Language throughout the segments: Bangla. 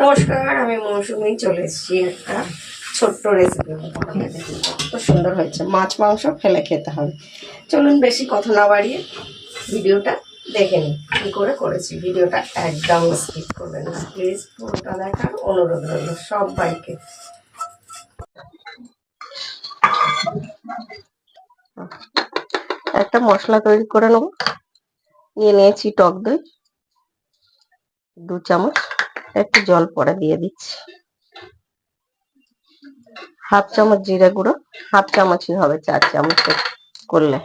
নমস্কার, আমি মৌসুমি, চলে এসেছি একটা ছোট্ট রেসিপি খুব সুন্দর হয়েছে। মাছ, মাংস ফেলে খেতে হবে। চলুন বেশি কথা না বাড়িয়ে ভিডিওটা দেখে নিই। কী করে করেছি ভিডিওটা একদম স্কিপ করবেন না। প্লিজ পুরোটা দেখার অনুরোধ রইল সবাইকে একটা মশলা তৈরি করে নেব। নিয়ে নিয়েছি টক দই, দু চামচ। একটু জল পরে দিয়ে দিচ্ছি। হাফ চামচ জিরে গুঁড়ো, হাফ চামচই হবে চার চামচ করলে,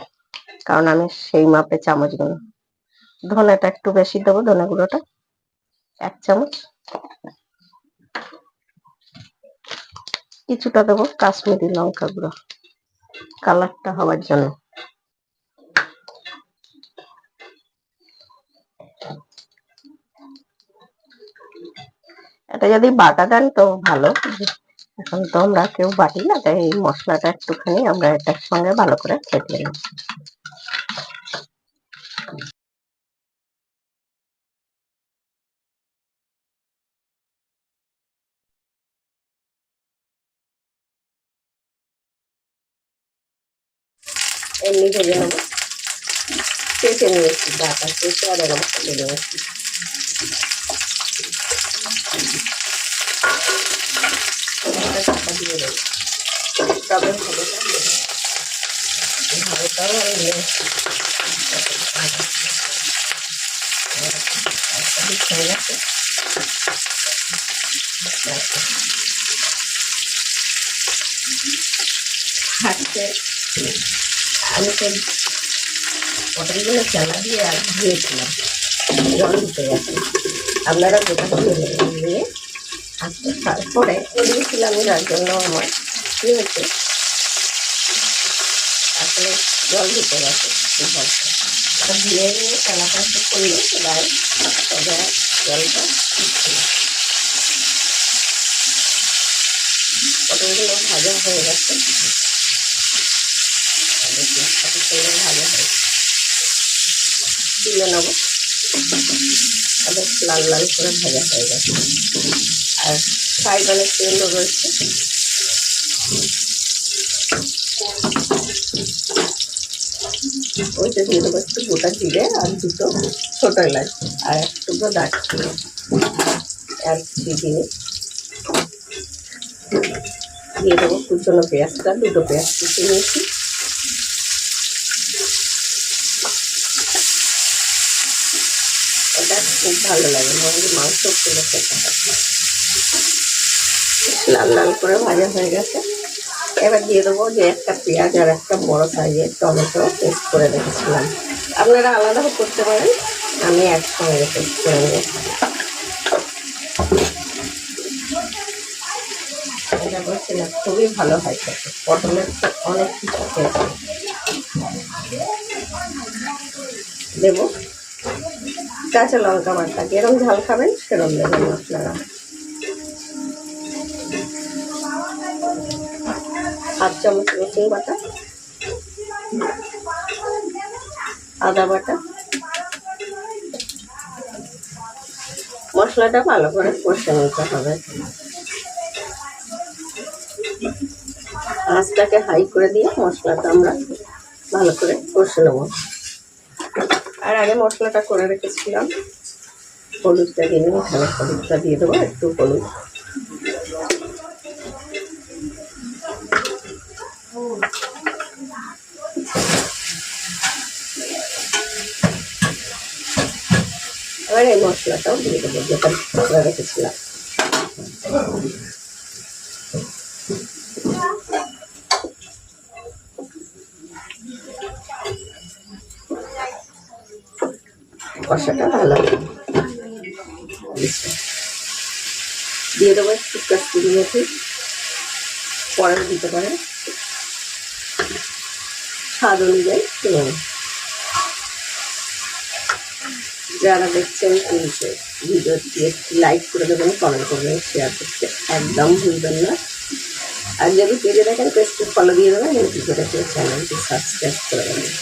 কারণ আমি সেই মাপে চামচগুলো ধনেটা একটু বেশি দেবো, ধনে গুঁড়োটা এক চামচ। কিছুটা দেবো কাশ্মীরি লঙ্কা গুঁড়ো। কালারটা হওয়ার জন্য। এটা যদি বাটা দেন তো ভালো। এখন তো আমরা কেউ বাটি না, তাই এই মশলাটা একটুখানি আমরা এটার সঙ্গে ভালো করে ফেটিয়ে নিই এমনি ভেজে নেব। চেঁচে নিয়েছি বাটা চেঁচে আর এরকম নিয়েছি চাপা দিয়ে দেবো তবে ভালোটা ভালোটাও নিয়ে হয়ে আমি তো পটলগুলো চালা দিয়ে দিয়েছিলাম জল দিতে গেছে। আপনারা নিয়ে আজকে তারপরে দিয়েছিলাম যার জন্য আমার কী হয়েছে আসলে জল দিতে গেছে দিয়ে নিয়ে চালাটা একটু করলে এবার তবে জলটা পটলগুলো ভাজা হয়ে গেছে। ভাজা হয়েছে তুলে নেব। লাল লাল করে ভাজা হয়ে গেছে। আর সাইড অনেক তেলও রয়েছে ওইটা দিয়ে দেবো একটু গোটা জিরে আর দুটো ছোটো এলাচ আর এক টুকরো দারচিনি। আর দিয়ে দিয়ে দেবো কুচনো পেঁয়াজটা, দুটো পেঁয়াজ কুচি নিয়েছি এটা খুব ভালো লাগে। আমাদের মাংস খুলে খেতে লাল লাল করে ভাজা হয়ে গেছে। এবার দিয়ে দেবো যে একটা পেঁয়াজ আর একটা বড় সাইজের টমেটো পেস্ট করে রেখেছিলাম। আপনারা আলাদাও করতে পারেন। আমি একসঙ্গে পেস্ট করে নেব। বলছিলাম খুবই ভালো হয় খেতে। পটলের অনেক কিছু খেয়েছে। দেবো। কাঁচা লঙ্কা বাটা যেরকম ঝাল খাবেন সেরকম দেবেন আপনারা। হাফ চামচ রসুন বাটা, আদা বাটা। মশলাটা ভালো করে কষে নিতে হবে। আঁচটাকে হাই করে দিয়ে মশলাটা আমরা ভালো করে কষে নেব। আর আগে মশলাটা করে রেখেছিলাম। হলুদটা দিয়ে নেব এখানে হলুদটা দিয়ে দেবো, একটু হলুদ। এবার এই মশলাটাও দিয়ে দেবো, যেটা করে রেখেছিলাম। কষাটা ভালো দিয়ে দেবো একটু কাস্তুরি মেথি। পরে দিতে পারেন স্বাদ অনুযায়ী যারা দেখছেন কিন্তু ভিডিওটি একটি লাইক করে দেবেন কমেন্ট করবেন শেয়ার করতে একদম ভুলবেন না। আর যদি পেজে দেখেন পেজটি ফলো দিয়ে দেবেন করে চ্যানেলটি সাবস্ক্রাইব করে দেবেন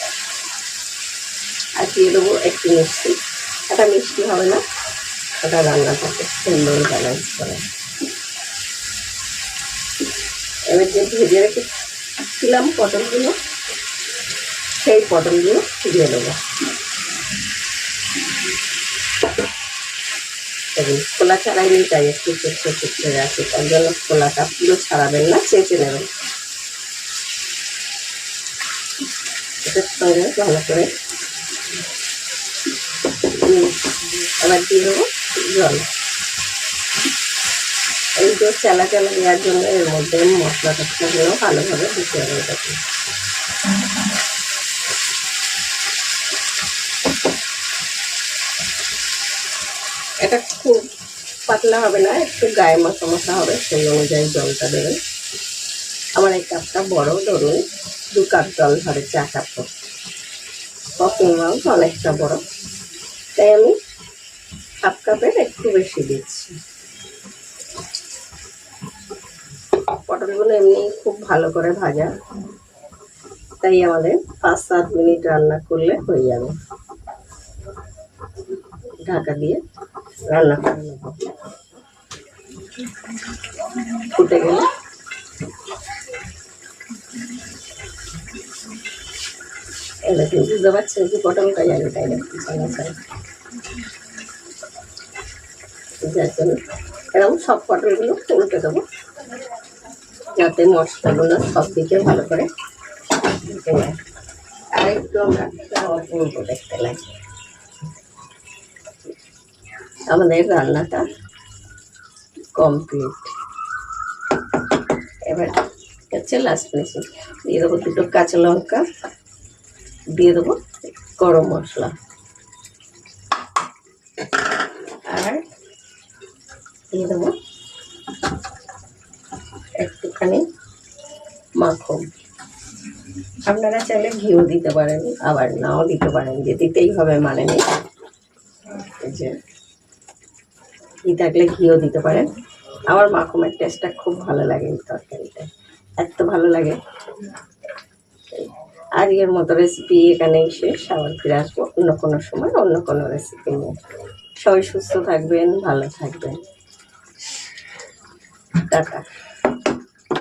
আর দিয়ে দেবো একটু মিষ্টি। এটা মিষ্টি হবে না, ওটা রান্নাটাকে সুন্দর ব্যালেন্স করে এবার যে ভেজে রেখেছিলাম পটলগুলো, সেই পটলগুলো দিয়ে দেবো। খোলা ছাড়াই নিই তাই একটু চেঁচে চেঁচে রাখি তার জন্য খোলাটা পুরো ছাড়াবেন না, চেঁচে নেবেন। সঙ্গে ভালো করে এবার দিয়ে দেবো জল। এই যে চালা চালা দেওয়ার জন্য এর মধ্যে মশলা টসলাগুলো ভালোভাবে ঢুকে যাবে এটাকে। এটা খুব পাতলা হবে না, একটু গায়ে মশা মশা হবে, সেই অনুযায়ী জলটা দেবেন আমার এই কাপটা বড়, ধরুন দু কাপ জল ধরে চা কাপ কফি মাউস অনেকটা বড়। তাই আমি হাফ কাপের একটু বেশি দিচ্ছি। পটলগুলো এমনি খুব ভালো করে ভাজা। তাই আমাদের পাঁচ সাত মিনিট রান্না করলে হয়ে যাবে। ঢাকা দিয়ে রান্না করে নেব। ফুটে গেলে এটা কিন্তু বুঝতে পারছেন কি পটলটা যাবে তাই চাই যার জন্য এরকম সব পটলগুলো উল্টে দেবো। যাতে মশলাগুলো সব দিকে ভালো করে আর একটু আমরা দেখতে লাগে। আমাদের রান্নাটা কমপ্লিট। এবার হচ্ছে লাস্ট ফিনিশিং দিয়ে দেবো দুটো কাঁচা লঙ্কা, দিয়ে দেবো গরম মশলা। আর দিয়ে দেবো। একটুখানি মাখন। আপনারা চাইলে ঘিও দিতে পারেন, আবার নাও দিতে পারেন, যে দিতেই হবে মানে নেই। যে, ঘি থাকলে ঘিও দিতে পারেন। আমার মাখমের টেস্টটা খুব ভালো লাগে এই তরকারিটা এত ভালো লাগে। আজকের মতো রেসিপি এখানেই শেষ, আবার ফিরে আসব অন্য কোনো সময়, অন্য কোনো রেসিপি নিয়ে। সবাই সুস্থ থাকবেন, ভালো থাকবেন। টাটা